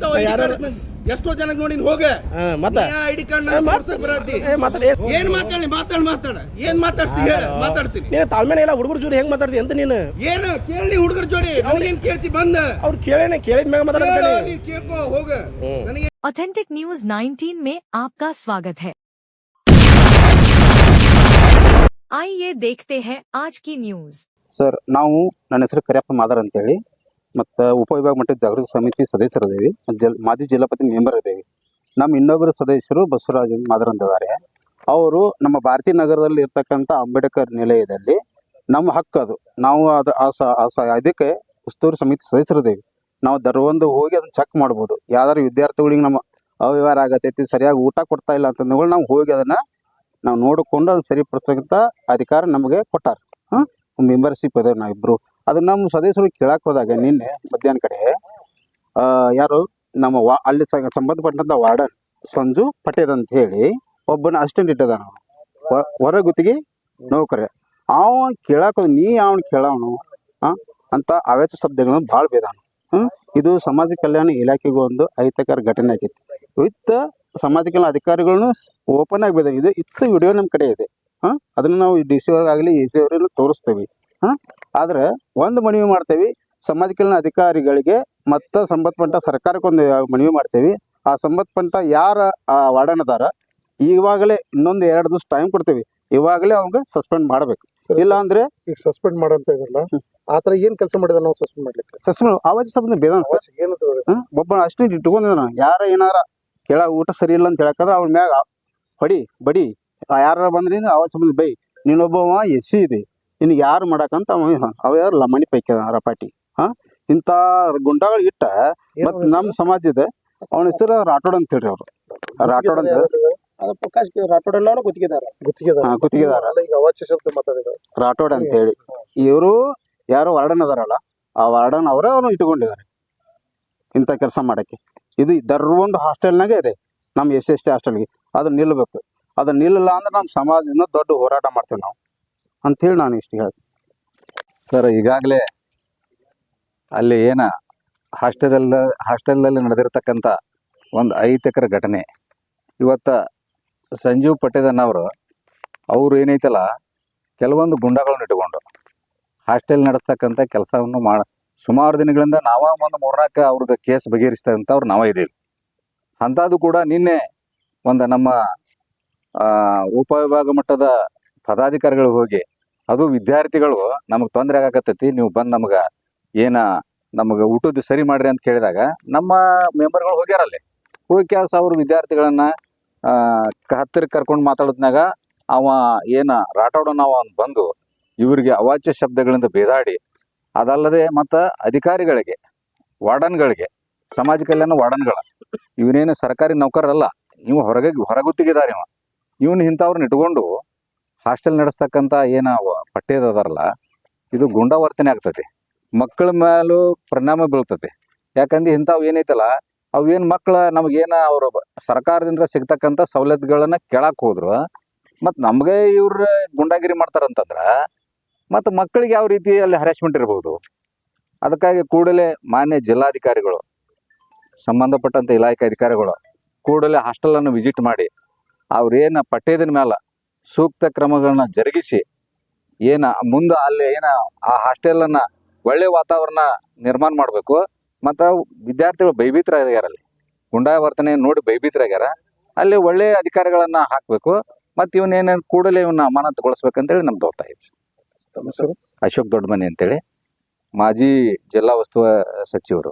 ಇಂಥವ್ ಐಡಿ ಯಾರು- ಕಾರ್ಡ್ ಎಷ್ಟೋ ಜನಕ್ಕೆ ನೋಡಿ ಹೋಗ ಹಾ, ಮತ್ತ ಐಡಿ ಕಾರ್ಡ್ ಏ, ಮಾತ್- ಬರತ್ತಿ ಏ, ಮಾತಾಡ್- ಏ, ಏನ್ ಮಾತಾಡಿ ಮಾತಾಡ್ ಮಾತಾಡ ಏನ್ ಮಾತಾಡ್ತಿ ಹೇಳ ಮಾತಾಡ್ತೀನಿ ನೀನು ತಾಳ್ಮೆನೆ ಇಲ್ಲ ಹುಡುಗರ ಜೋಡಿ ಹೆಂಗ್ ಮಾತಾಡ್ತಿ ಅಂತ ನೀನು ಏನು ಕೇಳಿ ಹುಡುಗರ ಜೋಡಿ ನನಗೇನ್ ಕೇಳ್ತಿ ಬಂದ ಅವ್ರು ಕೇಳೇನೆ ಕೇಳಿದ ಮ್ಯಾಗ ಕೇಳು, ಮಾತಾಡ್ತಾನೆ ನೀ ಕೇಳ್ಕೊ ಹೋಗ ಹ್ಮ್. ನನಗೆ ऑथेंटिक न्यूज 19 में आपका स्वागत है आइए देखते हैं आज की न्यूज ಸರ್ ನಾವು ನನ್ನ ಹೆಸರು ಕರಿಯಪ್ಪ ಮಾದರ್ ಅಂತೇಳಿ ಮತ್ತು ಉಪವಿಭಾಗ ಮಟ್ಟದ ಜಾಗೃತಿ ಸಮಿತಿ ಸದಸ್ಯರಿದ್ದೇವೆ. ಜಲ್, ಮಾಜಿ ಜಿಲ್ಲಾಪತಿ ಮೆಂಬರ್ ಇದ್ದೇವೆ. ನಮ್ಮ ಇನ್ನೊಬ್ಬರು ಸದಸ್ಯರು ಬಸವರಾಜ ಮಾದರ್ ಅಂತಿದ್ದಾರೆ ಅವರು ನಮ್ಮ ಭಾರತೀಯ ನಗರದಲ್ಲಿ ಇರ್ತಕ್ಕಂಥ ಅಂಬೇಡ್ಕರ್ ನಿಲಯದಲ್ಲಿ ನಮ್ಮ ಹಕ್ಕು ಅದು. ನಾವು ಅದು ಆ ಸ ಆ ಸ ಇದಕ್ಕೆ ಉಸ್ತುವಾರಿ ಸಮಿತಿ ಸದಸ್ಯರಿದ್ದೇವೆ. ನಾವು ದರ್ವೊಂದು ಹೋಗಿ ಅದನ್ನ ಚೆಕ್ ಮಾಡ್ಬೋದು. ಯಾವ್ದಾದ್ರು ವಿದ್ಯಾರ್ಥಿಗಳಿಗೆ ನಮ್ಮ ಅವ್ಯವಹಾರ ಆಗತೈತಿ, ಸರಿಯಾಗಿ ಊಟ ಕೊಡ್ತಾ ಇಲ್ಲ ಅಂತ ನಾವು ಹೋಗಿ ಅದನ್ನು ನಾವು ನೋಡಿಕೊಂಡು ಅದು ಸರಿಪಡಿಸ್ತಕ್ಕಂಥ ಅಧಿಕಾರ ನಮಗೆ ಕೊಟ್ಟಾರ. ಹಾಂ, ಮೆಂಬರ್ಶಿಪ್ ಇದೆ ನಾವಿಬ್ರು. ಅದನ್ನ ನಮ್ಮ ಸದಸ್ಯರು ಕೇಳಕ್ಕೆ ಹೋದಾಗ ನಿನ್ನೆ ಮಧ್ಯಾಹ್ನ ಕಡೆ ಯಾರು ನಮ್ಮ ವಾ, ಅಲ್ಲಿ ಸ- ಸಂಬಂಧಪಟ್ಟಂತ ವಾರ್ಡನ್ ಸಂಜು ಪಟೇದ್ ಅಂತ ಹೇಳಿ ಒಬ್ಬನ ಅಸಿಸ್ಟೆಂಟ್ ಇಟ್ಟದ ನಾವು ಹೊರ ಗುತ್ತಿಗೆ ನೌಕರ. ಅವ ಕೇಳಕ್ಕೆ ನೀ ಅವನು ಕೇಳವನು ಅಂತ ಅವೆಚ್ಚ ಶಬ್ದಗಳನ್ನು ಭಾಳ ಬೇದವನು ಹ್ಞೂ ಇದು ಸಮಾಜ ಕಲ್ಯಾಣ ಇಲಾಖೆಗೂ ಒಂದು ಅಹಿತಕರ ಘಟನೆ ಆಗೈತಿ ವಿತ್ ಸಮಾಜ ಕಲ್ಯಾಣ ಅಧಿಕಾರಿಗಳನ್ನು ಓಪನ್ ಆಗಿ ಬೇದ ಇದು ಇಷ್ಟು ವಿಡಿಯೋ ನಮ್ಮ ಕಡೆ ಇದೆ. ಹಾಂ, ಅದನ್ನು ನಾವು ಡಿ ಸಿ ಅವ್ರಿಗಾಗಲಿ ಎ ಸಿ ಅವ್ರಿಗೆ ತೋರಿಸ್ತೇವೆ. ಹಾಂ ಆದ್ರೆ ಒಂದು ಮನವಿ ಮಾಡ್ತೇವೆ. ಸಮಾಜ ಕಲ್ಯಾಣ ಅಧಿಕಾರಿಗಳಿಗೆ ಮತ್ತು ಸಂಬಂಧಪಟ್ಟ ಸರ್ಕಾರಕ್ಕೊಂದು ಮನವಿ ಮಾಡ್ತೇವೆ. ಆ ಸಂಬಂಧಪಟ್ಟ ಯಾರ ಆ ವಾರ್ಡನ್ ಅದಾರ ಈವಾಗಲೇ ಇನ್ನೊಂದು ಎರಡು ದಿವಸ ಟೈಮ್ ಕೊಡ್ತೇವೆ. ಇವಾಗಲೇ ಅವಂಗ ಸಸ್ಪೆಂಡ್ ಮಾಡಬೇಕು. ಇಲ್ಲ ಅಂದ್ರೆ ಈಗ ಸಸ್ಪೆಂಡ್ ಮಾಡಂತ ಇದ್ರಲ್ಲ ಆತರ ಏನ್ ಕೆಲಸ ಮಾಡಿದ ನಾವು ಸಸ್ಪೆಂಡ್ ಮಾಡ್ಲಿಕ್ಕೆ? ಸಸ್ಪೆಂಡ್ ಅವಾಜ್ ಸಂಬಂಧ ಬೇದಾನ ಸರ್ ಏನು? ಒಬ್ಬ ಅಷ್ಟೇ ಇಟ್ಕೊಂಡಿದ್ದಾನ ಯಾರ ಏನಾರ ಕೆಳ ಊಟ ಸರಿ ಇಲ್ಲ ಅಂತ ಹೇಳಕಂದ್ರೆ ಅವ್ರ ಮ್ಯಾಗ ಹೊಡಿ ಬಡಿ. ಯಾರ ಬಂದ್ರೆ ಅವ ಸಂಬಂಧ ಬೈ ನೀನೊಬ್ಬವ ಎಸ್ ಸಿ ಇದೆ. ನಿನಗೆ ಯಾರು ಮಾಡಕಂತ ಅವ ಯಾರು ಲಮಣಿ ಪೈಕಿ ರಪಾಟಿ. ಹಾ? ಇಂಥ ಗುಂಡಗಳು ಇಟ್ಟ ಮತ್ ನಮ್ಮ ಸಮಾಜದ ಅವನ ಹೆಸರು ರಾಠೋಡ್ ಅಂತ ಹೇಳ್ರಿ ಅವ್ರು. ರಾಠೋಡ್ ಅಂತ. ಅದು ಪ್ರಕಾಶ್ ರಾಠೋಡ್ ಗುತ್ತಿಗೆದಾರ. ಗುತ್ತಿಗೆದಾರ. ಹಾ, ಗುತ್ತಿಗೆದಾರ. ಅಲ್ಲ ಈಗ ಅವಾಚ್ಯ ಶಬ್ದ ಮಾತಾಡಿದ ರಾಠೋಡ್ ಅಂತ ಹೇಳಿ ಇವರು ಯಾರು ವಾರ್ಡನ್ ಅದಾರಲ್ಲ ಆ ವಾರ್ಡನ್ ಅವರೇ ಅವ್ರನ್ನ ಇಟ್ಕೊಂಡಿದ್ದಾರೆ ಇಂಥ ಕೆಲಸ ಮಾಡಕ್ಕೆ. ಇದು ದರ್ವೊಂದು ಹಾಸ್ಟೆಲ್ನಾಗೆ ಇದೆ ನಮ್ಮ ಎಸ್ ಎಸ್ ಟಿ ಹಾಸ್ಟೆಲ್ಗೆ. ಅದು ನಿಲ್ಲಬೇಕು ಅದು ನಿಲ್ಲಲ್ಲ ಅಂದ್ರೆ ನಮ್ಮ ಸಮಾಜದಿಂದ ದೊಡ್ಡ ಹೋರಾಟ ಮಾಡ್ತೀವಿ ನಾವು. ಅಂಥೇಳಿ ನಾನು ಇಷ್ಟು ಹೇಳ್ತೀನಿ. ಸರ್, ಈಗಾಗಲೇ ಅಲ್ಲಿ ಏನ ಹಾಸ್ಟೆಲ್ ಹಾಸ್ಟೆಲ್ನಲ್ಲಿ ನಡೆದಿರ್ತಕ್ಕಂಥ ಒಂದು ಐತಕರ ಘಟನೆ. ಇವತ್ತ ಸಂಜೀವ್ ಪಟೇದನ್ನವರು ಅವರು ಏನೈತಲ್ಲ, ಕೆಲವೊಂದು ಗುಂಡಗಳನ್ನು ಇಟ್ಟುಕೊಂಡು ಹಾಸ್ಟೆಲ್ ನಡೆಸ್ತಕ್ಕಂಥ ಕೆಲಸವನ್ನು ಮಾಡ ಸುಮಾರು ದಿನಗಳಿಂದ ನಾವ ಒಂದು ಮೂರ್ನಾಲ್ಕು ಅವ್ರದ್ದು ಕೇಸ್ ಬಗೆಹರಿಸ್ತಂಥವ್ರು ನಾವೇ ಇದ್ದೀವಿ ಅಂಥದ್ದು ಕೂಡ ನಿನ್ನೆ ಒಂದು ನಮ್ಮ ಉಪವಿಭಾಗ ಮಟ್ಟದ ಪದಾಧಿಕಾರಿಗಳು ಹೋಗಿ, ಅದು ವಿದ್ಯಾರ್ಥಿಗಳು ನಮಗೆ ತೊಂದರೆ ಆಗಕತ್ತೈತಿ, ನೀವು ಬಂದು ನಮಗ ಏನ ನಮಗೆ ಊಟದ ಸರಿ ಮಾಡ್ರಿ ಅಂತ ಕೇಳಿದಾಗ ನಮ್ಮ ಮೆಂಬರ್ಗಳು ಹೋಗ್ಯಾರಲ್ಲಿ. ಹೋಗಿ ಕೆಲಸ ಅವ್ರ ವಿದ್ಯಾರ್ಥಿಗಳನ್ನ ಹತ್ತಿರಕ್ಕೆ ಕರ್ಕೊಂಡು ಮಾತಾಡೋದ್ನಾಗ ಅವ ಏನ ರಾಠೋಡನ ಅವನು ಬಂದು ಇವರಿಗೆ ಅವಾಚ್ಯ ಶಬ್ದಗಳಿಂದ ಬೇದಾಡಿ, ಅದಲ್ಲದೆ ಮತ್ತು ಅಧಿಕಾರಿಗಳಿಗೆ, ವಾರ್ಡನ್ಗಳಿಗೆ, ಸಮಾಜ ಕಲ್ಯಾಣ ವಾರ್ಡನ್ಗಳ ಇವನೇನು ಸರ್ಕಾರಿ ನೌಕರರಲ್ಲ, ಇವ ಹೊರಗೆ ಹೊರಗುತ್ತಿಗೆದಾರಿ ಇವ. ಇವನು ಇಂಥವ್ರನ್ನ ಇಟ್ಕೊಂಡು ಹಾಸ್ಟೆಲ್ ನಡೆಸ್ತಕ್ಕಂಥ ಏನ ಪಠ್ಯದ ಅದಾರಲ್ಲ, ಇದು ಗುಂಡಾವರ್ತನೆ ಆಗ್ತತಿ ಮಕ್ಕಳ ಮೇಲೂ ಪರಿಣಾಮ ಬೀಳ್ತತಿ ಯಾಕಂದ್ರೆ ಇಂಥವು ಏನೈತಲ್ಲ, ಅವು ಏನು ಮಕ್ಕಳ ನಮಗೇನ ಅವರು ಸರ್ಕಾರದಿಂದ ಸಿಗ್ತಕ್ಕಂಥ ಸವಲತ್ತುಗಳನ್ನ ಕೇಳಕ್ಕೆ ಹೋದ್ರು. ಮತ್ತು ನಮಗೆ ಇವ್ರ ಗುಂಡಾಗಿರಿ ಮಾಡ್ತಾರಂತಂದ್ರೆ, ಮತ್ತು ಮಕ್ಕಳಿಗೆ ಯಾವ ರೀತಿ ಅಲ್ಲಿ ಹರಾಸ್ಮೆಂಟ್ ಇರ್ಬೋದು. ಅದಕ್ಕಾಗಿ ಕೂಡಲೇ ಮಾನ್ಯ ಜಿಲ್ಲಾಧಿಕಾರಿಗಳು, ಸಂಬಂಧಪಟ್ಟಂತ ಇಲಾಖೆ ಅಧಿಕಾರಿಗಳು ಕೂಡಲೇ ಹಾಸ್ಟೆಲನ್ನು ವಿಸಿಟ್ ಮಾಡಿ ಅವ್ರೇನು ಪಠ್ಯದ ಮೇಲೆ ಸೂಕ್ತ ಕ್ರಮಗಳನ್ನ ಜರುಗಿಸಿ ಏನ ಮುಂದೆ ಅಲ್ಲಿ ಏನ ಆ ಹಾಸ್ಟೆಲನ್ನ ಒಳ್ಳೆ ವಾತಾವರಣ ನಿರ್ಮಾಣ ಮಾಡಬೇಕು. ಮತ್ತು ವಿದ್ಯಾರ್ಥಿಗಳು ಭಯಭೀತರಾಗ್ಯಾರ ಅಲ್ಲಿ. ಗುಂಡಾವರ್ತನೆ ನೋಡಿ ಭಯಭೀತರಾಗ್ಯಾರ ಅಲ್ಲಿ ಒಳ್ಳೆ ಅಧಿಕಾರಿಗಳನ್ನ ಹಾಕಬೇಕು. ಮತ್ತು ಇವನೇನೇನು ಕೂಡಲೇ ಇವನ್ನ ಅಮಾನತುಗೊಳಿಸ್ಬೇಕಂತೇಳಿ ನಮ್ದು ಹೆಸರು? ಅಶೋಕ್ ದೊಡ್ಡಮನಿ ಅಂತೇಳಿ. ಮಾಜಿ ಜಿಲ್ಲಾ ಉಸ್ತುವಾರಿ ಸಚಿವರು.